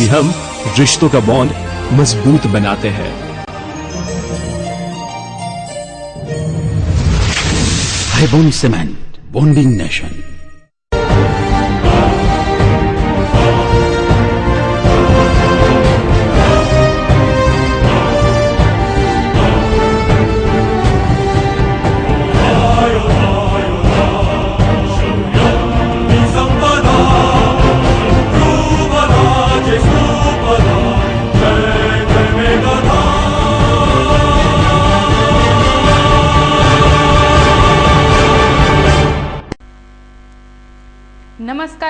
कि हम रिश्तों का बॉन्ड मज़बूत बनाते हैं। High bone cement bonding nation.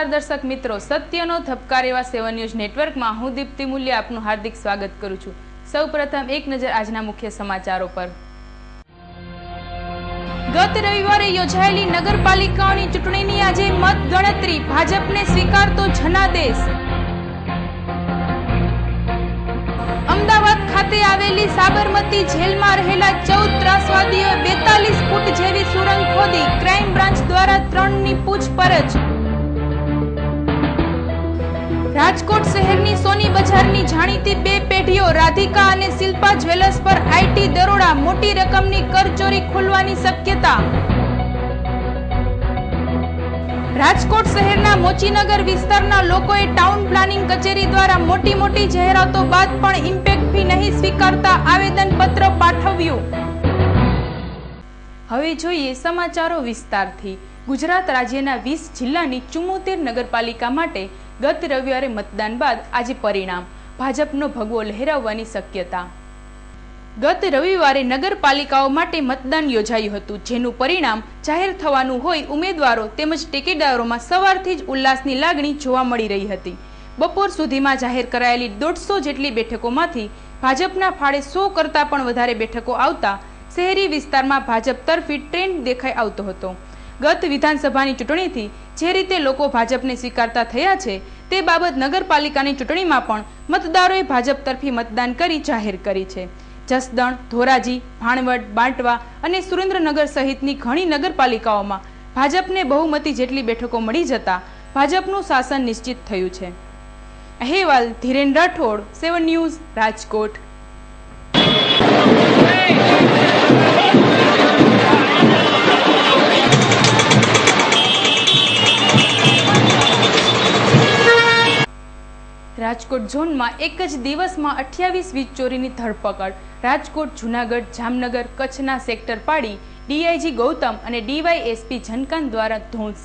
નમસ્કાર દર્શક મિત્રો, સત્યનો ધબકાર એવા સેવન ન્યૂઝ નેટવર્કમાં હું દીપ્તિ મૂલ્ય આપનું હાર્દિક સ્વાગત કરું છું. સૌપ્રથમ એક નજર આજના મુખ્ય સમાચારો પર. ગત રવિવારે યોજાયેલી નગરપાલિકાઓની ચૂંટણીની આજે મત ગણતરી ભાજપને સ્વીકારતો જનાદેશ. અમદાવાદ ખાતે આવેલી સાબરમતી જેલમાં રહેલા ચૌદ ત્રાસવાદીઓએ બેતાલીસ ફૂટ જેવી સુરંગ ખોદી, ક્રાઇમ બ્રાન્ચ દ્વારા ત્રણની પૂછપરછ. રાજકોટ શહેરની સોની બજારની જાણીતી બે પેઢીઓ રાધિકા અને શિલ્પા જ્વેલર્સ પર આઈટી દરોડા મોટી રકમની કરચોરી ખુલવાની શક્યતા. રાજકોટ શહેરના મોચીનગર વિસ્તારના લોકોએ ટાઉન પ્લાનિંગ કચેરી દ્વારા મોટી મોટી જાહેરાતો બાદ પણ ઇમ્પેક્ટ ફી નહીં સ્વીકારતા આવેદન પત્ર પાઠવ્યું. હવે જોઈએ સમાચારો વિસ્તારથી. ગુજરાત રાજ્યના વીસ જિલ્લાની ચુમ્મોતેર નગરપાલિકા માટે ગત રવિવારે મતદાન બાદ આજે પરિણામ. ભાજપનો ભગવો લહેરાવવાની શક્યતા. ગત રવિવારે નગરપાલિકાઓ માટે મતદાન યોજાયું હતું, જેનું પરિણામ જાહેર થવાનું હોય ઉમેદવારો તેમજ ટેકેદારોમાં સવારથી જ ઉલ્લાસની લાગણી જોવા મળી રહી હતી. બપોર સુધીમાં જાહેર કરાયેલી દોઢસો જેટલી બેઠકોમાંથી ભાજપના ફાળે સો કરતાં પણ વધારે બેઠકો આવતા શહેરી વિસ્તારમાં ભાજપ તરફી ટ્રેન્ડ દેખાઈ આવતો હતો. ગત વિધાનસભાની ચૂંટણીથી જે રીતે લોકો ભાજપને સ્વીકારતા થયા છે, તે બાબત નગરપાલિકાની ચૂંટણીમાં પણ મતદારોએ ભાજપ તરફી મતદાન કરી જાહેર કરી છે. જસદણ, ધોરાજી, ભાણવડ, બાંટવા અને સુરેન્દ્રનગર સહિતની ઘણી નગરપાલિકાઓમાં ભાજપને બહુમતી જેટલી બેઠકો મળી જતા ભાજપનું શાસન નિશ્ચિત થયું છે. અહેવાલ ધીરેન રાઠોડ, સેવન ન્યૂઝ રાજકોટ. રાજકોટ ઝોનમાં એક જ દિવસમાં અઠ્યાવીસ વીજ ચોરીની ધરપકડ. રાજકોટ, જુનાગઢ, જામનગર કચ્છના સેક્ટર પાડી ડીઆઈજી ગૌતમ અને ડીવાયએસપી ઝનકાન દ્વારા ધોંસ.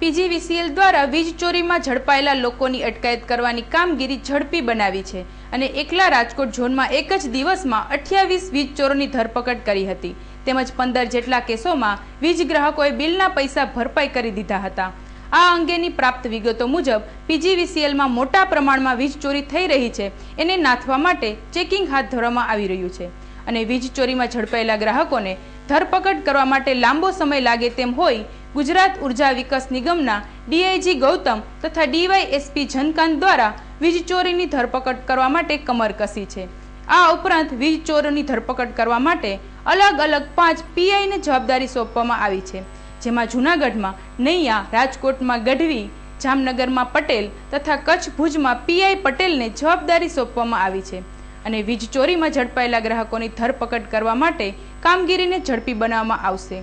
પીજીવીસીએલ દ્વારા વીજ ચોરીમાં ઝડપાયેલા લોકોની અટકાયત કરવાની કામગીરી ઝડપી બનાવી છે અને એકલા રાજકોટ ઝોનમાં એક જ દિવસમાં અઠ્યાવીસ વીજ ચોરોની ધરપકડ કરી હતી. તેમજ પંદર જેટલા કેસોમાં વીજ ગ્રાહકોએ બિલના પૈસા ભરપાઈ કરી દીધા હતા. આ અંગેની પ્રાપ્ત વિગતો મુજબ પીજીવીસીએલમાં મોટા પ્રમાણમાં વીજ ચોરી થઈ રહી છે. એને નાથવા માટે ચેકિંગ હાથ ધરવામાં આવી રહ્યું છે. અને વીજ ચોરીમાં ઝડપાયેલા ગ્રાહકોને ધરપકડ કરવા માટે લાંબો સમય લાગે તેમ હોય, ગુજરાત ઊર્જા વિકાસ નિગમના ડીઆઈજી ગૌતમ તથા ડીવાયએસપી જનકાંત દ્વારા વીજ ચોરીની ધરપકડ કરવા માટે કમર કસી છે. આ ઉપરાંત વીજ ચોરોની ધરપકડ કરવા માટે અલગ અલગ પાંચ પીઆઈને જવાબદારી સોંપવામાં આવી છે. જેમાં જૂનાગઢમાં નૈયા, રાજકોટમાં ગઢવી, જામનગરમાં પટેલ તથા કચ્છ ભુજમાં પીઆઈ પટેલને જવાબદારી સોંપવામાં આવી છે. અને વીજ ચોરીમાં ઝડપાયેલા ગ્રાહકોની ધરપકડ કરવા માટે કામગીરીને ઝડપી બનાવવામાં આવશે.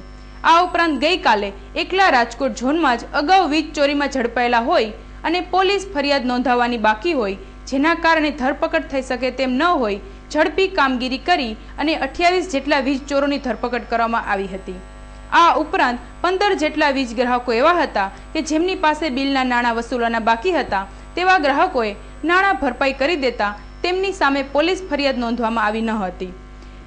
આ ઉપરાંત ગઈકાલે એકલા રાજકોટ ઝોનમાં જ અગાઉ વીજ ચોરીમાં ઝડપાયેલા હોય અને પોલીસ ફરિયાદ નોંધાવવાની બાકી હોય, જેના કારણે ધરપકડ થઈ શકે તેમ ન હોય, ઝડપી કામગીરી કરી અને અઠ્યાવીસ જેટલા વીજ ચોરોની ધરપકડ કરવામાં આવી હતી. આ ઉપરાંત પંદર જેટલા વીજ ગ્રાહકો એવા હતા કે જેમની પાસે બિલના નાણાં વસૂલવાના બાકી હતા, તેવા ગ્રાહકોએ નાણાં ભરપાઈ કરી દેતા તેમની સામે પોલીસ ફરિયાદ નોંધવામાં આવી ન હતી.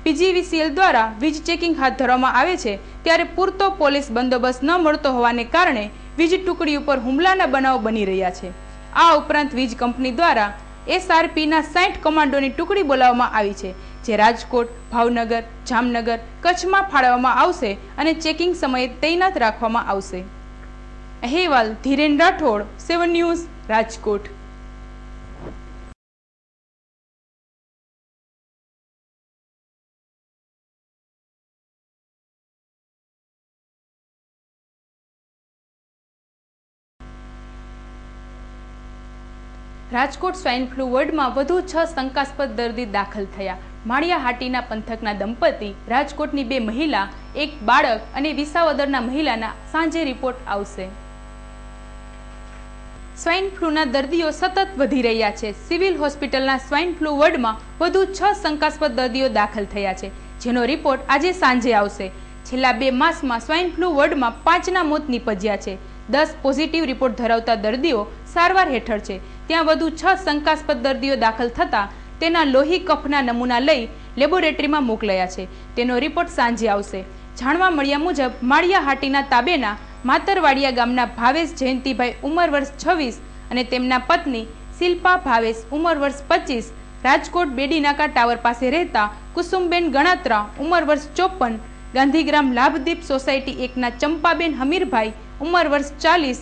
પીજીવીસીએલ દ્વારા વીજ ચેકિંગ હાથ ધરવામાં આવે છે ત્યારે પૂરતો પોલીસ બંદોબસ્ત ન મળતો હોવાને કારણે વીજ ટુકડી ઉપર હુમલાના બનાવો બની રહ્યા છે. આ ઉપરાંત વીજ કંપની દ્વારા એસઆરપીના સાઠ કમાન્ડોની ટુકડી બોલાવવામાં આવી છે. જે રાજકોટ, ભાવનગર, જામનગર કચ્છમાં ફાળવવામાં આવશે અને ચેકિંગ સમયે તૈનાત રાખવામાં આવશે. અહેવાલ Dhiren Rathod, seven news, Rajkot. Rajkot swine flu વોર્ડમાં વધુ છ શંકાસ્પદ દર્દી દાખલ થયા. માળિયા હાટીના પંથકના દંપતી, રાજકોટની બે મહિલા, એક બાળક અને વિસાવદરના મહિલાના સાંજે રિપોર્ટ આવશે. સ્વાઇન ફ્લૂના દર્દીઓ સતત વધી રહ્યા છે. સિવિલ હોસ્પિટલના સ્વાઇન ફ્લૂ વોર્ડમાં વધુ છ શંકાસ્પદ દર્દીઓ દાખલ થયા છે, જેનો રિપોર્ટ આજે સાંજે આવશે. છેલ્લા બે માસમાં સ્વાઇન ફ્લૂ વોર્ડમાં પાંચના મોત નીપજ્યા છે. દસ પોઝિટિવ રિપોર્ટ ધરાવતા દર્દીઓ સારવાર હેઠળ છે. ત્યાં વધુ છ શંકાસ્પદ દર્દીઓ દાખલ થતા તેના લોહી કફના નમૂના લઈ લેબોરેટરીમાં મોકલાયા છે. તેનો રિપોર્ટ સાંજે આવશે. જાણવા મળ્યા મુજબ માળિયા હાટીના તાબેના માતરવાડિયા ગામના ભાવેશ જયંતિભાઈ ઉંમર વર્ષ છવ્વીસ અને તેમના પત્ની શિલ્પા ભાવેશ ઉંમર વર્ષ પચીસ રાજકોટ બેડીનાકા ટાવર પાસે રહેતા કુસુમબેન ગણાત્રા ઉંમર વર્ષ ચોપન ગાંધીગ્રામ લાભદીપ સોસાયટી એકના ચંપાબેન હમીરભાઈ ઉંમર વર્ષ ચાલીસ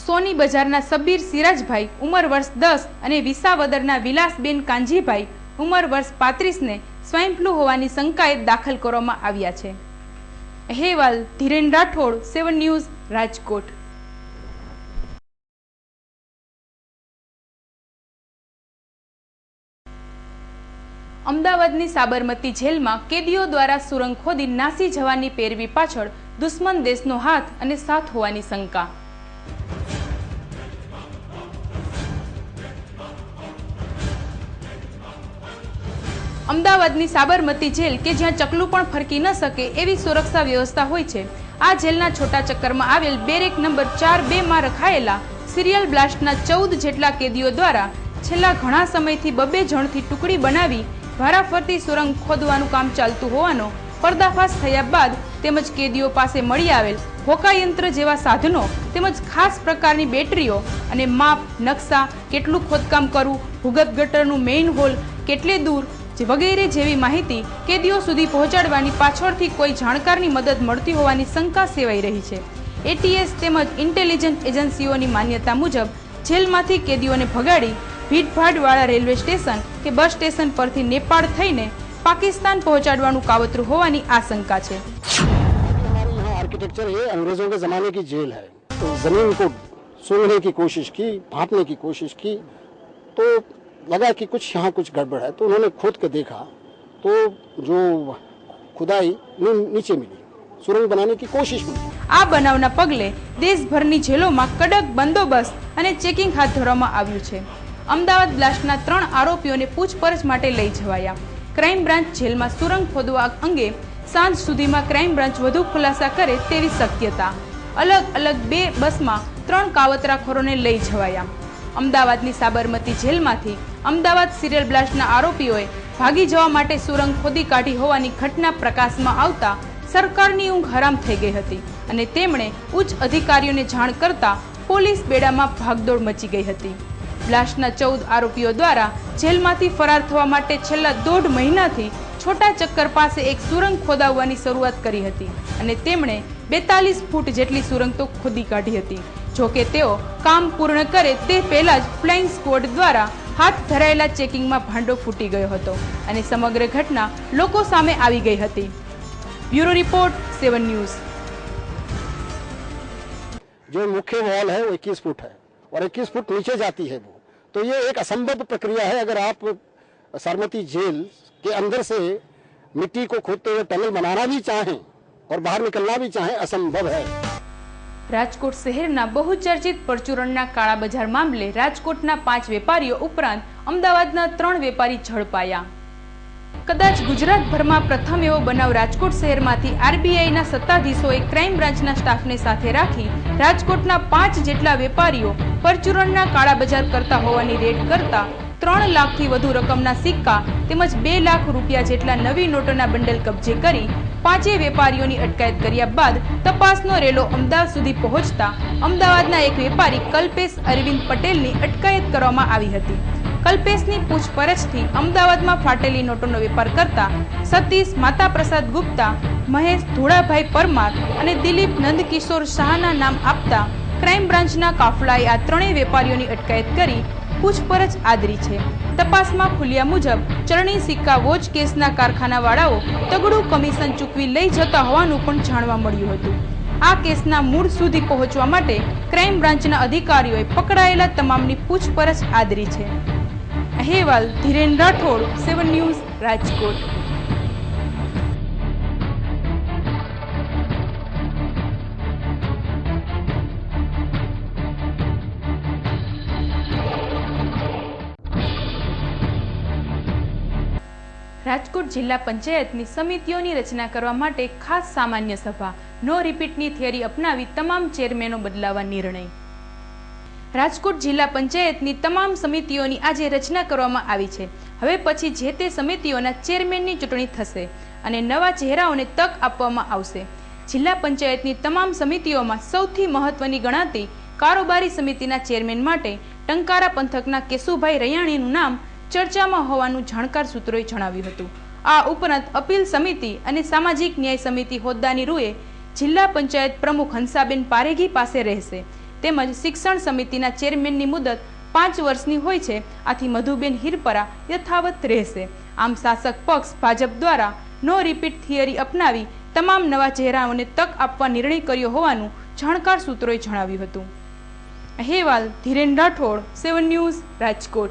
સોની બજારના સબીર સિરાજભાઈ, ઉંમર વર્ષ દસ અને વિસાવદરના વિલાસબેન કાંજીભાઈ, ઉંમર વર્ષ પાંત્રીસને સ્વાઇન ફ્લૂ હોવાની શંકાએ દાખલ કરવામાં આવ્યા છે. અહેવાલ, ધીરેન રાઠોડ, સેવન ન્યૂઝ, રાજકોટ. અમદાવાદની સાબરમતી જેલમાં કેદીઓ દ્વારા સુરંગ ખોદી નાસી જવાની પેરવી પાછળ દુશ્મન દેશનો હાથ અને સાથ હોવાની શંકા અમદાવાદની સાબરમતી જેલ કે જ્યાં ચકલું પણ ફરકી ન શકે એવી સુરક્ષા વ્યવસ્થા હોય છે. આ જેલના છોટા ચક્કરમાં આવેલ બેરેક નંબર ચાર બેમાં રખાયેલા સિરિયલ બ્લાસ્ટના ચૌદ જેટલા કેદીઓ દ્વારા છેલ્લા ઘણા સમયથી બબે જણથી ટુકડી બનાવી વારાફરતી સુરંગ ખોદવાનું કામ ચાલતું હોવાનો પર્દાફાશ થયા બાદ તેમજ કેદીઓ પાસે મળી આવેલ હોકાયંત્ર જેવા સાધનો તેમજ ખાસ પ્રકારની બેટરીઓ અને માપ, નકશા, કેટલું ખોદકામ કરવું, ભૂગત ગટરનું મેઇન હોલ કેટલે દૂર વગેરે જેવી માહિતી કેદીઓ સુધી પહોંચાડવાની પાછળથી કોઈ જાણકારની મદદ મળતી હોવાની શંકા સેવાઈ રહી છે એટીએસ તેમજ ઇન્ટેલિજન્સ એજન્સીઓની માન્યતા મુજબ જેલમાંથી કેદીઓને ભગાડી ભીડભાડવાળા રેલવે સ્ટેશન કે બસ સ્ટેશન પરથી નેપાળ થઈને પાકિસ્તાન પહોંચાડવાનું કાવતરું હોવાની આશંકા છે हमारे यहाँ आर्किटेक्चर है अंग्रेजों के जमाने की जेल है तो जमीन को सूंघने की कोशिश की भापने की कोशिश की तो लगा कि कुछ यहाँ कुछ गड़बड़ है तो उन्होंने खोद के देखा तो जो खुदाई नी- नीचे मिली सुरंग बनाने की कोशिश मिली આ બનાવના પગલે દેશભરની જેલોમાં કડક બંદોબસ્ત અને ચેકિંગ હાથ ધરવામાં આવ્યું છે અમદાવાદ બ્લાસ્ટના ત્રણ આરોપીઓને પૂછપરછ માટે લઈ જવાયા ક્રાઇમ બ્રાન્ચ જેલમાં સુરંગ ખોદવા અંગે સાંજ સુધીમાં ક્રાઇમ બ્રાન્ચ વધુ ખુલાસા કરે તેવી શક્યતા અલગ અલગ બે બસમાં ત્રણ કાવતરાખોરોને લઈ જવાયા અમદાવાદની સાબરમતી જેલમાંથી અમદાવાદ સિરિયલ બ્લાસ્ટના આરોપીઓએ ભાગી જવા માટે સુરંગ ખોદી કાઢી હોવાની ઘટના પ્રકાશમાં આવતા સરકારની ઊંઘ હરામ થઈ ગઈ હતી અને તેમણે ઉચ્ચ અધિકારીઓને જાણ કરતા પોલીસ બેડામાં ભાગદોડ મચી ગઈ હતી. બ્લાસ્ટના ચૌદ આરોપીઓ દ્વારા જેલમાંથી ફરાર થવા માટે છેલ્લા દોઢ મહિનાથી છોટા ચક્કર પાસે એક સુરંગ ખોદાવવાની શરૂઆત કરી હતી અને તેમણે બેતાલીસ ફૂટ જેટલી સુરંગ તો ખોદી કાઢી હતી. જોકે તેઓ કામ પૂર્ણ કરે તે પહેલાં જ ફ્લાઇંગ સ્કવોડ દ્વારા હાથ ધરાયેલા ચેકિંગમાં ભાંડો ફૂટી ગયો હતો અને સમગ્ર ઘટના લોકો સામે આવી ગઈ હતી બ્યુરો રિપોર્ટ સેવન ન્યૂઝ जो मुख्य वॉल है वो 21 फुट है और 21 फुट नीचे जाती है वो तो ये एक असंभव प्रक्रिया है अगर आप सरमती जेल के अंदर से मिट्टी को खोदते हुए टनल बनाना भी चाहें और बाहर निकलना भी चाहें असंभव है રાજકોટ શહેરના બહુચર્ચિત પરચુરણના કાળા બજાર મામલે રાજકોટના પાંચ વેપારીઓ ઉપરાંત અમદાવાદના ત્રણ વેપારી ઝડપાયા. કદાચ ગુજરાતભરમાં પ્રથમ એવો બનાવ રાજકોટ શહેરમાંથી આરબીઆઈના સત્તાધીશોએ ક્રાઇમ બ્રાન્ચના સ્ટાફને સાથે રાખી રાજકોટના પાંચ જેટલા વેપારીઓ પરચુરણના કાળા બજાર કરતા હોવાની રેડ કરતા ત્રણ લાખથી વધુ રકમના સિક્કા તેમજ બે લાખ રૂપિયા જેટલા નવી નોટોના બંડલ કબજે કરી પાંચે વેપારીઓની અટકાયત કર્યા બાદ તપાસનો રેલો અમદાવાદ સુધી પહોંચતા અમદાવાદના એક વેપારી કલ્પેશ અરવિંદ પટેલની અટકાયત કરવામાં આવી હતી. કલ્પેશની પૂછપરછથી અમદાવાદમાં ફાટેલી નોટોનો વેપાર કરતા સતીશ, માતાપ્રસાદ ગુપ્તા, મહેશ ધોળાભાઈ પરમાર અને દિલીપ નંદકિશોર શાહના નામ આપતા ક્રાઇમ બ્રાન્ચના કાફલાએ આ ત્રણેય વેપારીઓની અટકાયત કરી પૂછપરછ આદરી છે. તપાસમાં ખુલ્યા મુજબ ચરણી સિક્કા વોચ કેસના કારખાનાવાળાઓ તગડું કમિશન ચૂકવી લઈ જતા હોવાનું પણ જાણવા મળ્યું હતું. આ કેસના મૂળ સુધી પહોંચવા માટે ક્રાઇમ બ્રાન્ચના અધિકારીઓએ પકડાયેલા તમામની પૂછપરછ આદરી છે. અહેવાલ ધીરેન રાઠોડ, સેવન ન્યૂઝ, રાજકોટ. રાજકોટ જિલ્લા પંચાયતની સમિતિઓની રચના કરવા માટે ખાસ સામાન્ય સભા. નો રિપીટની થિયરી અપનાવી તમામ ચેરમેનો બદલાવા નિર્ણય. રાજકોટ જિલ્લા પંચાયતની તમામ સમિતિઓની આજે રચના કરવામાં આવી છે. હવે પછી જે તે સમિતિઓના ચેરમેનની ચૂંટણી થશે અને નવા ચહેરાઓને તક આપવામાં આવશે. જિલ્લા પંચાયતની તમામ સમિતિઓમાં સૌથી મહત્વની ગણાતી કારોબારી સમિતિના ચેરમેન માટે ટંકારા પંથકના કેશુભાઈ રૈયાણીનું નામ ચર્ચામાં હોવાનું જાણકાર સૂત્રોએ જણાવ્યું હતું. આ ઉપરાંત અપીલ સમિતિ અને સામાજિક ન્યાય સમિતિ હોદ્દાની રૂએ જિલ્લા પંચાયત પ્રમુખ હંસાબેન પારેગી પાસે રહેશે. તેમજ શિક્ષણ સમિતિના ચેરમેનની મુદત પાંચ વર્ષની હોય છે. આથી મધુબેન હિરપરા યથાવત રહેશે. આમ શાસક પક્ષ ભાજપ દ્વારા નો રિપીટ થિયરી અપનાવી તમામ નવા ચહેરાઓને તક આપવા નિર્ણય કર્યો હોવાનું જાણકાર સૂત્રોએ જણાવ્યું હતું. અહેવાલ ધીરેન રાઠોડ, સેવન ન્યૂઝ, રાજકોટ.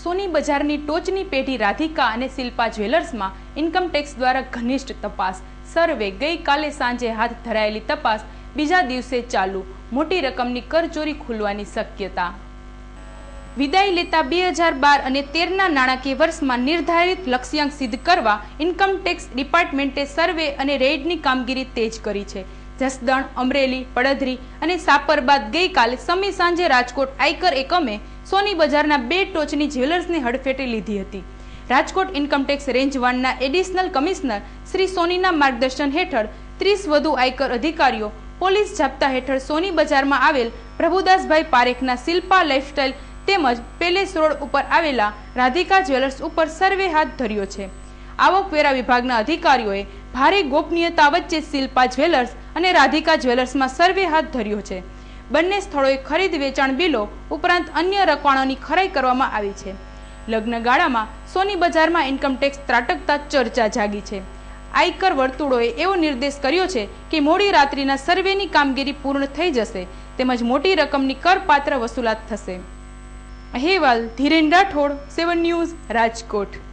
સોની બજારની ટોચની પેઢી રાધિકા અને શિલ્પા જ્વેલર્સમાં ઇન્કમટેક્સ દ્વારા ઘનિષ્ઠ તપાસ. સર્વે ગઈકાલે સાંજે હાથ ધરાયેલી તપાસ બીજા દિવસે ચાલુ. મોટી રકમની કરચોરી ખુલવાની શક્યતા. વિદાય લેતા બે હજાર બાર અને તેરના નાણાકીય વર્ષમાં નિર્ધારિત લક્ષ્યાંક સિદ્ધ કરવા ઇન્કમટેક્સ ડિપાર્ટમેન્ટે સર્વે અને રેઇડની કામગીરી તેજ કરી છે. જસદણ, અમરેલી, પડધરી અને સાપર બાદ ગઈકાલે સમી સાંજે રાજકોટ આયકર એકમે સોની બજારના બે ટોચની જ્વેલર્સની હડફેટે લીધી હતી. રાજકોટ ઇન્કમટેક્સ રેન્જ વનના એડિશનલ કમિશનર શ્રી સોનીના માર્ગદર્શન હેઠળ ત્રીસ વધુ આયકર અધિકારીઓ પોલીસ જાપ્તા હેઠળ સોની બજારમાં આવેલ પ્રભુદાસભાઈ પારેખના શિલ્પા લાઇફસ્ટાઇલ તેમજ પેલેસ રોડ ઉપર આવેલા રાધિકા જ્વેલર્સ ઉપર સર્વે હાથ ધર્યો છે. આવકવેરા વિભાગના અધિકારીઓએ ભારે ગોપનીયતા વચ્ચે શિલ્પા જ્વેલર્સ અને રાધિકા જ્વેલર્સમાં સર્વે હાથ ધર્યો છે. બંને સ્થળોએ ખરીદ વેચાણ બિલો ઉપરાંત અન્ય રકવાણોની ખરાઈ કરવામાં આવી છે. લગ્નગાળામાં સોની બજારમાં ઇન્કમટેક્સ ત્રાટકતા ચર્ચા જાગી છે. આયકર વર્તુળોએ એવો નિર્દેશ કર્યો છે કે મોડી રાત્રિના સર્વેની કામગીરી પૂર્ણ થઈ જશે તેમજ મોટી રકમની કરપાત્ર વસૂલાત થશે. અહેવાલ ધીરેન રાઠોડ, સેવન ન્યૂઝ, રાજકોટ.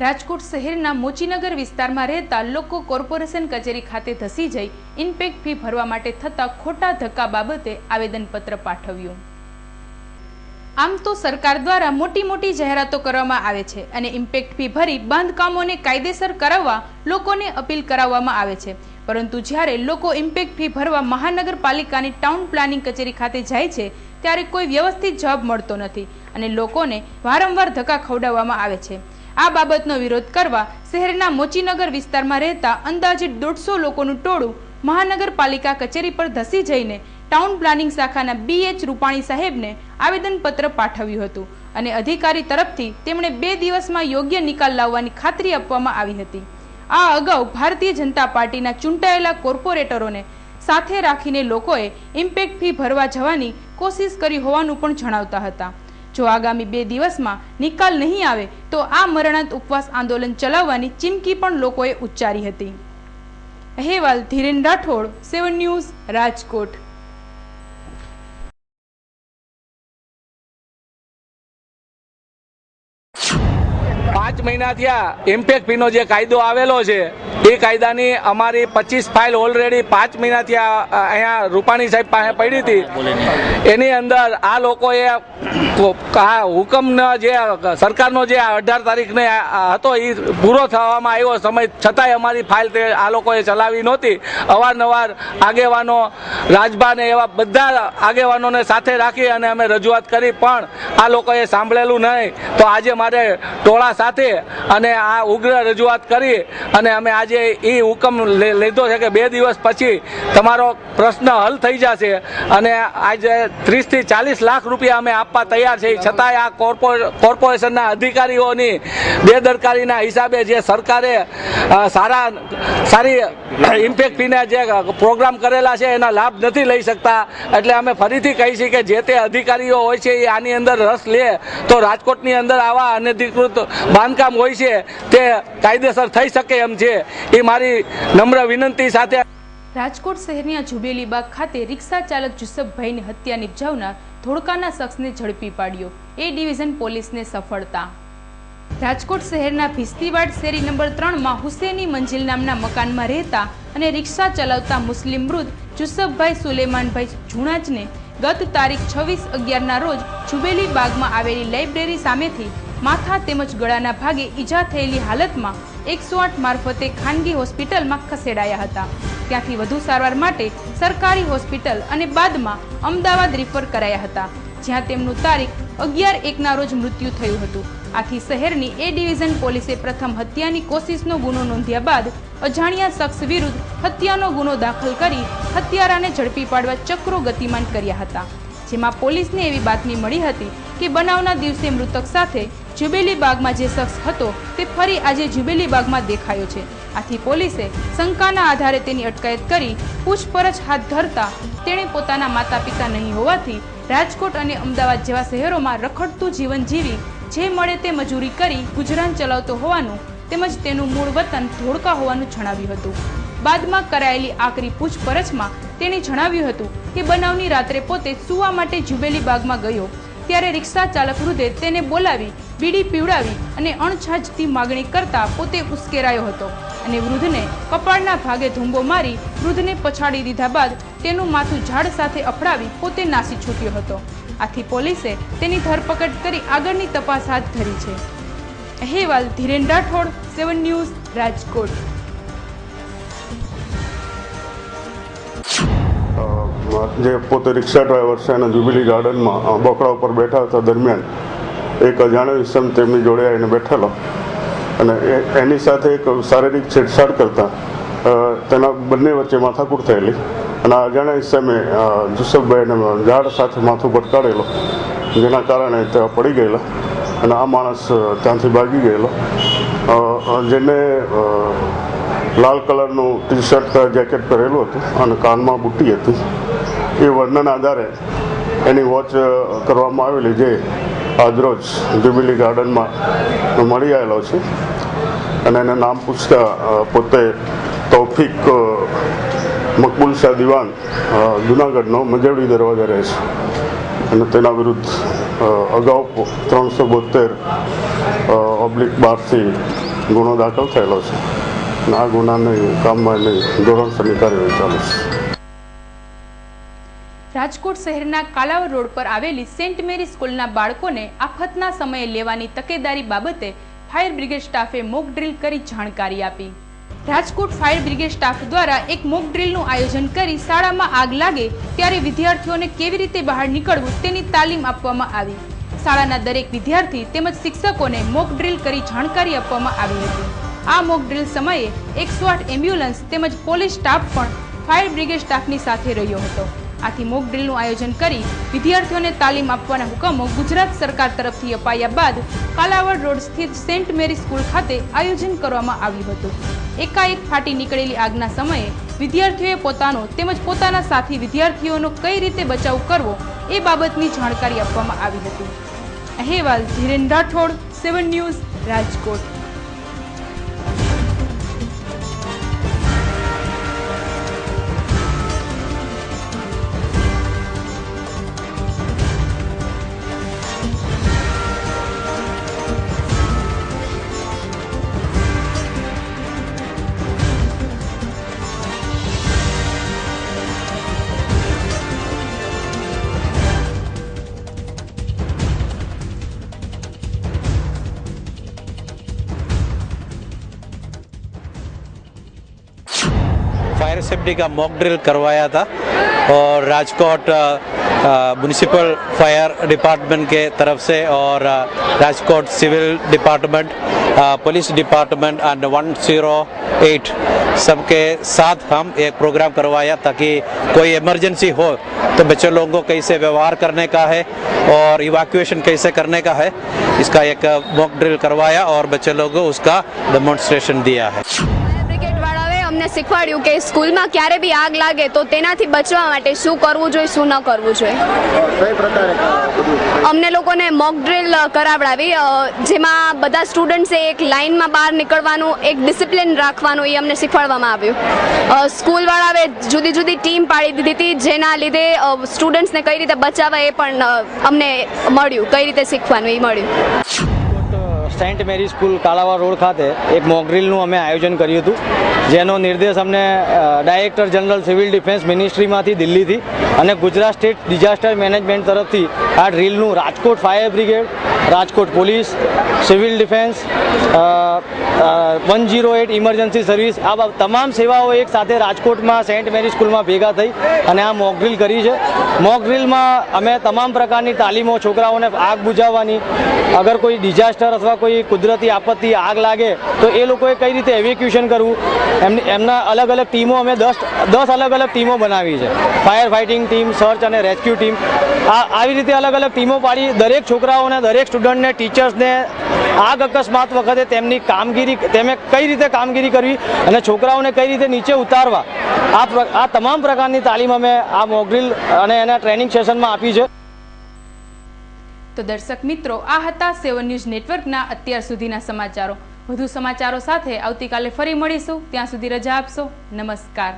રાજકોટ શહેરના મોચીનગર વિસ્તારમાં રહેતા લોકો કોર્પોરેશન કચેરી ખાતે ધસી જઈ ઇન્પેક્ટ ફી ભરવા માટે થતા ખોટા ધક્કા બાબતે આવેદનપત્ર પાઠવ્યું. આમ તો સરકાર દ્વારા મોટી મોટી જાહેરાતો કરવામાં આવે છે અને ઇમ્પેક્ટ ફી ભરી બાંધકામોને કાયદેસર કરાવવા લોકોને અપીલ કરાવવામાં આવે છે. પરંતુ જ્યારે લોકો ઇમ્પેક્ટ ફી ભરવા મહાનગરપાલિકાની ટાઉન પ્લાનિંગ કચેરી ખાતે જાય છે, ત્યારે કોઈ વ્યવસ્થિત જવાબ મળતો નથી અને લોકોને વારંવાર ધક્કા ખવડાવવામાં આવે છે. આ બાબતનો વિરોધ કરવા શહેરના મોચીનગર વિસ્તારમાં રહેતા અંદાજિત દોઢસો લોકોનું ટોળું મહાનગરપાલિકા કચેરી પર ધસી જઈને ટાઉન પ્લાનિંગ શાખાના બી એચ રૂપાણી સાહેબને આવેદનપત્ર પાઠવ્યું હતું અને અધિકારી તરફથી તેમણે બે દિવસમાં યોગ્ય નિકાલ લાવવાની ખાતરી આપવામાં આવી હતી. આ અગાઉ ભારતીય જનતા પાર્ટીના ચૂંટાયેલા કોર્પોરેટરોને સાથે રાખીને લોકોએ ઇમ્પેક્ટ ફી ભરવા જવાની કોશિશ કરી હોવાનું પણ જણાવતા હતા. જો આગામી બે દિવસમાં નિકાલ નહીં આવે, તો આ મરણાંત ઉપવાસ આંદોલન ચલાવવાની ચીમકી પણ લોકોએ ઉચ્ચારી હતી. અહેવાલ ધીરેન રાઠોડ, સેવન ન્યૂઝ, રાજકોટ. પાંચ મહિના થયા. ઇમ્પેક્ટ ફીનો જે કાયદો આવેલો છે, એ કાયદાની અમારી પચીસ ફાઇલ ઓલરેડી પાંચ મહિના થયા અહીંયા રૂપાણી સાહેબ પાસે પડી હતી. એની અંદર આ લોકોએ આ હુકમનો જે સરકારનો જે અઢાર તારીખને હતો, એ પૂરો થવામાં આવ્યો સમય, છતાંય અમારી ફાઇલ તે આ લોકોએ ચલાવી નહોતી. અવારનવાર આગેવાનો રાજભાને એવા બધા આગેવાનોને સાથે રાખી અને અમે રજૂઆત કરી, પણ આ લોકોએ સાંભળેલું નહીં. તો આજે મારે ટોળા સાથે અને આ ઉગ્ર રજૂઆત કરી અને અમે આજે એ હુકમ લીધો છે કે બે દિવસ પછી તમારો પ્રશ્ન હલ થઈ જશે અને આજે ત્રીસથી ચાલીસ લાખ રૂપિયા અમે આપવા તૈયાર છે. છતાંય આ કોર્પોરેશનના અધિકારીઓની બેદરકારીના હિસાબે જે સરકારે સારા, સારી ઇમ્પેક્ટ ફીના જે પ્રોગ્રામ કરેલા છે એના લાભ નથી લઈ શકતા. એટલે અમે ફરીથી કહી છીએ કે જે તે અધિકારીઓ હોય છે એ આની અંદર રસ લે તો રાજકોટની અંદર આવા અનધિકૃત બાંધકામ હોય છે, તે કાયદેસર થઈ શકે એમ છે. એ મારી નમ્ર વિનંતી સાથે રાજકોટ શહેરના જુબેલીબાગ ખાતે રિક્ષા ચાલક જુસફભાઈની હત્યા નિપજાવનાર ધોળકાના શખ્સને ઝડપી પાડ્યો. એ ડિવિઝન પોલીસને સફળતા. રાજકોટ શહેરના ભિસ્તીવાડ શેરી નંબર ત્રણમાં હુસેની મંજિલ નામના મકાનમાં રહેતા અને રિક્ષા ચલાવતા મુસ્લિમ મૃત જુસફભાઈ સુલેમાનભાઈ ઝુણાચને ગત તારીખ છવ્વીસ અગિયારના રોજ જુબેલી બાગમાં આવેલી લાઇબ્રેરી સામેથી માથા તેમજ ગળાના ભાગે ઈજા થયેલી હાલતમાં એકસો આઠ મારફતે ખાનગી હોસ્પિટલમાં ખસેડાયા હતા. ત્યાંથી વધુ સારવાર માટે સરકારી હોસ્પિટલ અને બાદમાં અમદાવાદ રિફર કરાયા હતા, જ્યાં તેમનું તારીખ અગિયાર એકના રોજ મૃત્યુ થયું હતું. આથી શહેરની એ ડિવિઝન પોલીસે પ્રથમ હત્યાની કોશિશનો ગુનો નોંધ્યા બાદ અજાણ્યા શખ્સ વિરુદ્ધ હત્યાનો ગુનો દાખલ કરી હત્યારાને ઝડપી પાડવા ચક્રો ગતિમાન કર્યા હતા. જેમાં પોલીસને એવી બાતમી મળી હતી કે બનાવના દિવસે મૃતક સાથે જુબેલી બાગમાં જે શખ્સ હતો તે ફરી આજે જુબેલી બાગમાં દેખાયો છે. આથી પોલીસે શંકાના આધારે તેની અટકાયત કરી પૂછપરછ હાથ ધરતા તેણે પોતાના માતા પિતા નહીં હોવાથી રાજકોટ અને અમદાવાદ જેવા શહેરોમાં રખડતું જીવન જીવી જે મળે તે મજૂરી કરી ગુજરાન ચલાવતો હોવાનું તેમજ તેનું મૂળ વતન ધોળકા હોવાનું જણાવ્યું હતું. બાદમાં કરાયેલી આકરી પૂછપરછમાં તેણે જણાવ્યું હતું કે બનાવની રાત્રે પોતે સુવા માટે જુબેલી બાગમાં ગયો. ત્યારે રિક્ષા ચાલક હૃદય તેને બોલાવી બીડી પીવડાવી અને અણછાજતી માગણી કરતા પોતે ઉશ્કેરાયો હતો અને વૃદ્ધને કપાળના ભાગે ધૂંબો મારી વૃદ્ધને પછાડી દીધા બાદ તેનું માથું ઝાડ સાથે અફડાવી પોતે નાસી છૂટ્યો હતો. આથી પોલીસે તેની ધરપકડ કરી આગળની તપાસ હાથ ધરી છે. અહેવાલ ધીરેન રાઠોડ, સેવન ન્યૂઝ, રાજકોટ. જે પોતે રિક્ષા ડ્રાઈવર છે અને જ્યુબિલી ગાર્ડનમાં બકરા ઉપર બેઠા હતા દરમિયાન એક અજાણ્યો ઇસમ તેમની જોડે આવીને બેઠેલો. અને એની સાથે એક શારીરિક છેડછાડ કરતા તેના બંને વચ્ચે માથાકૂટ થયેલી. અને આ અજાણ્યા ઇસમે જુસફભાઈને ઝાડ સાથે માથું ભટકાડેલો, જેના કારણે તે પડી ગયેલા. અને આ માણસ ત્યાંથી ભાગી ગયેલો. જેને લાલ કલરનું ટી શર્ટ જેકેટ પહેરેલું હતું અને કાનમાં બુટ્ટી હતી. એ વર્ણન આધારે એની વોચ કરવામાં આવેલી જે આજરોજ જ્યુબિલી ગાર્ડનમાં મળી આવેલો છે અને એને નામ પૂછતા પોતે તૌફિક મકબૂલ શાહ દિવાન જુનાગઢનો મજેવડી દરવાજા રહે છે. અને તેના વિરુદ્ધ અગાઉ ત્રણસો બોતેર ઓબ્લિક બારથી ગુનો દાખલ થયેલો છે. અને આ ગુનાની કામમાં એની ધોરણસરની કાર્યવાહી ચાલુ છે. રાજકોટ શહેરના કાલાવર રોડ પર આવેલી સેન્ટ મેરી સ્કૂલના બાળકોને આફતના સમયે લેવાની તકેદારી બાબતે ફાયર બ્રિગેડ સ્ટાફે મોક ડ્રિલ કરી જાણકારી આપી. રાજકોટ ફાયર બ્રિગેડ સ્ટાફ દ્વારા એક મોક ડ્રિલનું આયોજન કરી શાળામાં આગ લાગે ત્યારે વિદ્યાર્થીઓને કેવી રીતે બહાર નીકળવું તેની તાલીમ આપવામાં આવી. શાળાના દરેક વિદ્યાર્થી તેમજ શિક્ષકોને મોક ડ્રિલ કરી જાણકારી આપવામાં આવી હતી. આ મોક ડ્રિલ સમયે એકસો આઠ એમ્બ્યુલન્સ તેમજ પોલીસ સ્ટાફ પણ ફાયર બ્રિગેડ સ્ટાફની સાથે રહ્યો હતો. આથી મોક ડ્રીલનું આયોજન કરી વિદ્યાર્થીઓને તાલીમ આપવાના હુકમો ગુજરાત સરકાર તરફથી અપાયા બાદ કાલાવડ રોડ સ્થિત સેન્ટ મેરી સ્કૂલ ખાતે આયોજન કરવામાં આવ્યું હતું. એકાએક ફાટી નીકળેલી આગના સમયે વિદ્યાર્થીઓએ પોતાનો તેમજ પોતાના સાથી વિદ્યાર્થીઓનો કઈ રીતે બચાવ કરવો એ બાબતની જાણકારી આપવામાં આવી હતી. અહેવાલ Dhiren Rathod, seven news, Rajkot. Safety का मॉक ड्रिल करवाया था और राजकोट म्यूनिसिपल फायर डिपार्टमेंट के तरफ़ से और Rajkot civil department police department and 108 सबके साथ हम एक प्रोग्राम करवाया ताकि कोई इमरजेंसी हो तो बच्चे लोगों को कैसे व्यवहार करने का है और इवाक्यूएशन कैसे करने का है, इसका एक मॉक ड्रिल करवाया और बच्चे लोगों को उसका डेमोन्स्ट्रेशन दिया है। ફાયર શીખવાડ્યું કે સ્કૂલમાં ક્યારે બી આગ લાગે તો તેનાથી બચવા માટે શું કરવું જોઈએ શું ન કરવું જોઈએ? અમને લોકોને મોક ડ્રિલ કરાવડાવી. જેમાં બધા સ્ટુડન્ટ્સે એક લાઇનમાં બહાર નીકળવાનું એક ડિસિપ્લિન રાખવાનું એ અમને શીખવાડવામાં આવ્યું. સ્કૂલવાળાએ જુદી જુદી ટીમ પાડી દીધી હતી જેના લીધે સ્ટુડન્ટ્સને કઈ રીતે બચાવવા એ પણ અમને મળ્યું કઈ રીતે શીખવાનું એ મળ્યું. Saint Mary school Kalawad road ખાતે એક મોકડ્રીલનું અમે આયોજન કર્યું હતું, જેનો નિર્દેશ અમને ડાયરેક્ટર જનરલ સિવિલ ડિફેન્સ મિનિસ્ટ્રીમાંથી દિલ્હીથી અને ગુજરાત સ્ટેટ ડિઝાસ્ટર મેનેજમેન્ટ તરફથી આ ડ્રીલનું Rajkot fire brigade, Rajkot police, civil defence one zero eight emergency service, આ તમામ સેવાઓ એક સાથે રાજકોટમાં સેન્ટ મેરી સ્કૂલમાં ભેગા થઈ અને આ મોકડ્રીલ કરી છે. મોકડ્રીલમાં અમે તમામ પ્રકારની તાલીમો છોકરાઓને આગ બુઝાવવાની અગર કોઈ ડિઝાસ્ટર અથવા કોઈ કુદરતી આપત્તિ, આગ લાગે, તો એ લોકોએ કઈ રીતે એવિક્યુશન કરવું? એમની, એમના અલગ અલગ ટીમો અમે દસ દસ અલગ અલગ ટીમો બનાવી છે. ફાયર ફાઇટિંગ ટીમ સર્ચ અને રેસ્ક્યુ ટીમ આ, આવી રીતે અલગ અલગ ટીમો પાડી, દરેક છોકરાઓને, દરેક સ્ટુડન્ટને ટીચર્સને આગ અકસ્માત વખતે તેમની કામગીરી, તેમે કઈ રીતે કામગીરી કરવી અને છોકરાઓને કઈ રીતે નીચે ઉતારવા? આ આ તમામ પ્રકારની તાલીમ અમે આ મોકડ્રીલ અને એના ટ્રેનિંગ સેશનમાં આપી છે. તો દર્શક મિત્રો, આ હતા સેવન ન્યૂઝ નેટવર્કના અત્યાર સુધીના સમાચારો. વધુ સમાચારો સાથે આવતીકાલે ફરી મળીશું. ત્યાં સુધી રજા આપશો. નમસ્કાર.